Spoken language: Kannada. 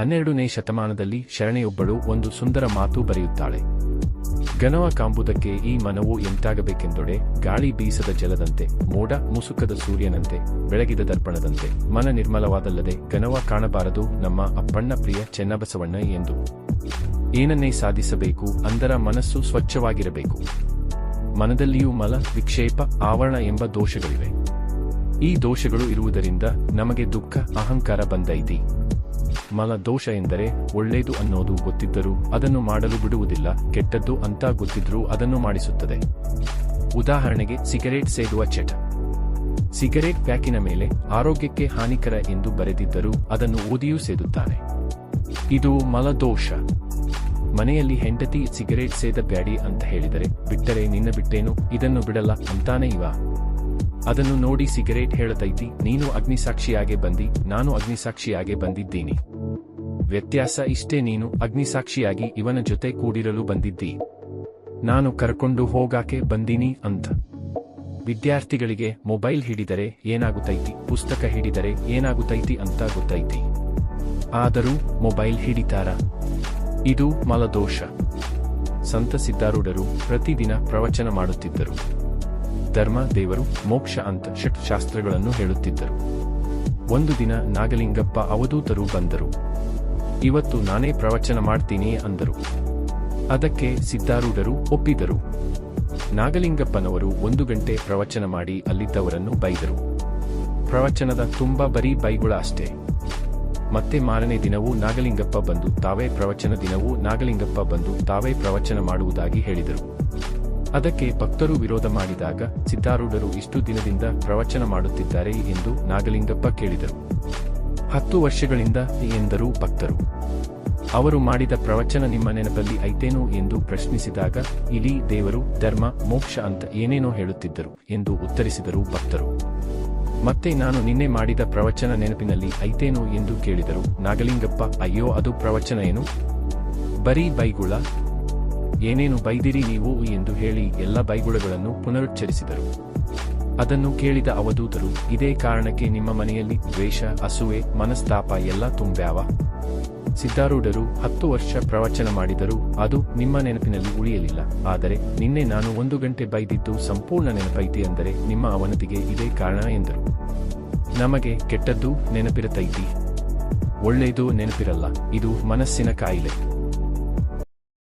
ಹನ್ನೆರಡನೇ ಶತಮಾನದಲ್ಲಿ ಶರಣೆಯೊಬ್ಬಳು ಒಂದು ಸುಂದರ ಮಾತು ಬರೆಯುತ್ತಾಳೆ. ಘನವ ಕಾಂಬುದಕ್ಕೆ ಈ ಮನವು ಎಂತಾಗಬೇಕೆಂದೊಡೆ ಗಾಳಿ ಬೀಸದ ಜಲದಂತೆ, ಮೋಡ ಮುಸುಕದ ಸೂರ್ಯನಂತೆ, ಬೆಳಗಿದ ದರ್ಪಣದಂತೆ, ಮನ ನಿರ್ಮಲವಾದಲ್ಲದೆ ಘನವ ಕಾಣಬಾರದು ನಮ್ಮ ಅಪ್ಪಣ್ಣ ಪ್ರಿಯ ಚೆನ್ನಬಸವಣ್ಣ ಎಂದು. ಏನನ್ನೇ ಸಾಧಿಸಬೇಕು, ಅಂದರ ಮನಸ್ಸು ಸ್ವಚ್ಛವಾಗಿರಬೇಕು. ಮನದಲ್ಲಿಯೂ ಮಲ, ವಿಕ್ಷೇಪ, ಆವರಣ ಎಂಬ ದೋಷಗಳಿವೆ. ಈ ದೋಷಗಳು ಇರುವುದರಿಂದ ನಮಗೆ ದುಃಖ, ಅಹಂಕಾರ ಬಂದೈತಿ. ಮಲ ದೋಷ ಎಂದರೆ ಒಳ್ಳೆಯದು ಅನ್ನೋದು ಗೊತ್ತಿದ್ದರೂ ಅದನ್ನು ಮಾಡಲು ಬಿಡುವುದಿಲ್ಲ, ಕೆಟ್ಟದ್ದು ಅಂತ ಗೊತ್ತಿದ್ರೂ ಅದನ್ನು ಮಾಡಿಸುತ್ತದೆ. ಉದಾಹರಣೆಗೆ, ಸಿಗರೇಟ್ ಸೇದುವ ಚಟ ಸಿಗರೇಟ್ ಪ್ಯಾಕಿನ ಮೇಲೆ ಆರೋಗ್ಯಕ್ಕೆ ಹಾನಿಕರ ಎಂದು ಬರೆದಿದ್ದರೂ ಅದನ್ನು ಓದಿಯೂ ಸೇದುತ್ತಾನೆ. ಇದು ಮಲದೋಷ. ಮನೆಯಲ್ಲಿ ಹೆಂಡತಿ ಸಿಗರೇಟ್ ಸೇದ ಬ್ಯಾಡಿ ಅಂತ ಹೇಳಿದರೆ, ಬಿಟ್ಟರೆ ನಿನ್ನ ಬಿಟ್ಟೇನು? ಇದನ್ನು ಬಿಡಲ್ಲ ಅಂತಾನೆ ಇವ. ಅದನ್ನು ನೋಡಿ ಸಿಗರೇಟ್ ಹೇಳತೈತಿ, ನೀನು ಅಗ್ನಿಸಾಕ್ಷಿಯಾಗೆ ಬಂದಿ, ನಾನು ಅಗ್ನಿಸಾಕ್ಷಿಯಾಗೆ ಬಂದಿದ್ದೀನಿ. ವ್ಯತ್ಯಾಸ ಇಷ್ಟೇ ನೀನು ಅಗ್ನಿಸಾಕ್ಷಿಯಾಗಿ ಇವನ ಜೊತೆ ಕೂಡಿರಲು ಬಂದಿದ್ದಿ. ನಾನು ಕರ್ಕೊಂಡು ಹೋಗಾಕೆ ಬಂದೀನಿ ಅಂತ ವಿದ್ಯಾರ್ಥಿಗಳಿಗೆ ಮೊಬೈಲ್ ಹಿಡಿದರೆ ಏನಾಗುತ್ತೈತಿ ಪುಸ್ತಕ ಹಿಡಿದರೆ ಏನಾಗುತ್ತೈತಿ ಅಂತ ಗೊತ್ತೈತಿ. ಆದರೂ ಮೊಬೈಲ್ ಹಿಡಿತಾರ? ಇದು ಮಲದೋಷ. ಸಂತ ಸಿದ್ಧಾರೂಢರು ಪ್ರತಿದಿನ ಪ್ರವಚನ ಮಾಡುತ್ತಿದ್ದರು. ಧರ್ಮ, ದೇವರು, ಮೋಕ್ಷ ಅಂತ ಷಟ್ ಶಾಸ್ತ್ರಗಳನ್ನು ಹೇಳುತ್ತಿದ್ದರು. ಒಂದು ದಿನ ನಾಗಲಿಂಗಪ್ಪ ಅವಧೂತರು ಬಂದರು. ಇವತ್ತು ನಾನೇ ಪ್ರವಚನ ಮಾಡ್ತೀನಿ ಅಂದರು. ಅದಕ್ಕೆ ಸಿದ್ಧಾರೂಢರು ಒಪ್ಪಿದರು. ನಾಗಲಿಂಗಪ್ಪನವರು ಒಂದು ಗಂಟೆ ಪ್ರವಚನ ಮಾಡಿ ಅಲ್ಲಿದ್ದವರನ್ನು ಬೈದರು. ಪ್ರವಚನದ ತುಂಬ ಬರೀ ಬೈಗುಳ ಅಷ್ಟೇ. ಮತ್ತೆ ಮಾರನೇ ದಿನವೂ ನಾಗಲಿಂಗಪ್ಪ ಬಂದು ತಾವೇ ಪ್ರವಚನ ದಿನವೂ ನಾಗಲಿಂಗಪ್ಪ ಬಂದು ತಾವೇ ಪ್ರವಚನ ಮಾಡುವುದಾಗಿ ಹೇಳಿದರು. ಅದಕ್ಕೆ ಭಕ್ತರು ವಿರೋಧ ಮಾಡಿದಾಗ ಸಿದ್ಧಾರೂಢರು ಇಷ್ಟು ದಿನದಿಂದ ಪ್ರವಚನ ಮಾಡುತ್ತಿದ್ದಾರೆ ಎಂದು ನಾಗಲಿಂಗಪ್ಪ ಕೇಳಿದರು. ಹತ್ತು ವರ್ಷಗಳಿಂದ ಎಂದರು ಭಕ್ತರು. ಅವರು ಮಾಡಿದ ಪ್ರವಚನ ನಿಮ್ಮ ನೆನಪಲ್ಲಿ ಐತೇನೋ ಎಂದು ಪ್ರಶ್ನಿಸಿದಾಗ, ಇಲಿ ದೇವರು, ಧರ್ಮ, ಮೋಕ್ಷ ಅಂತ ಏನೇನೋ ಹೇಳುತ್ತಿದ್ದರು ಎಂದು ಉತ್ತರಿಸಿದರು ಭಕ್ತರು. ಮತ್ತೆ ನಾನು ನಿನ್ನೆ ಮಾಡಿದ ಪ್ರವಚನ ನೆನಪಿನಲ್ಲಿ ಐತೇನೋ ಎಂದು ಕೇಳಿದರು ನಾಗಲಿಂಗಪ್ಪ, ಅಯ್ಯೋ ಅದು ಪ್ರವಚನ ಏನು? ಬರೀ ಬೈಗುಳ ಏನೇನು ಬೈದಿರಿ ನೀವು ಎಂದು ಹೇಳಿ ಎಲ್ಲ ಬೈಗುಳಗಳನ್ನು ಪುನರುಚ್ಚರಿಸಿದರು. ಅದನ್ನು ಕೇಳಿದ ಅವಧೂತರು, ಇದೇ ಕಾರಣಕ್ಕೆ ನಿಮ್ಮ ಮನೆಯಲ್ಲಿ ದ್ವೇಷ ಅಸುವೆ ಮನಸ್ತಾಪ ಎಲ್ಲ ತುಂಬ್ಯಾವ? ಸಿದ್ಧಾರೂಢರು ಹತ್ತು ವರ್ಷ ಪ್ರವಚನ ಮಾಡಿದರೂ ಅದು ನಿಮ್ಮ ನೆನಪಿನಲ್ಲಿ ಉಳಿಯಲಿಲ್ಲ. ಆದರೆ ನಿನ್ನೆ ನಾನು ಒಂದು ಗಂಟೆ ಬೈದಿದ್ದು ಸಂಪೂರ್ಣ ನೆನಪೈತಿ ಅಂದರೆ ನಿಮ್ಮ ಅವನತಿಗೆ ಇದೇ ಕಾರಣ ಎಂದರು. ನಮಗೆ ಕೆಟ್ಟದ್ದು ನೆನಪಿರತೈತಿ. ಒಳ್ಳೆಯದು ನೆನಪಿರಲ್ಲ, ಇದು ಮನಸ್ಸಿನ ಕಾಯಿಲೆ.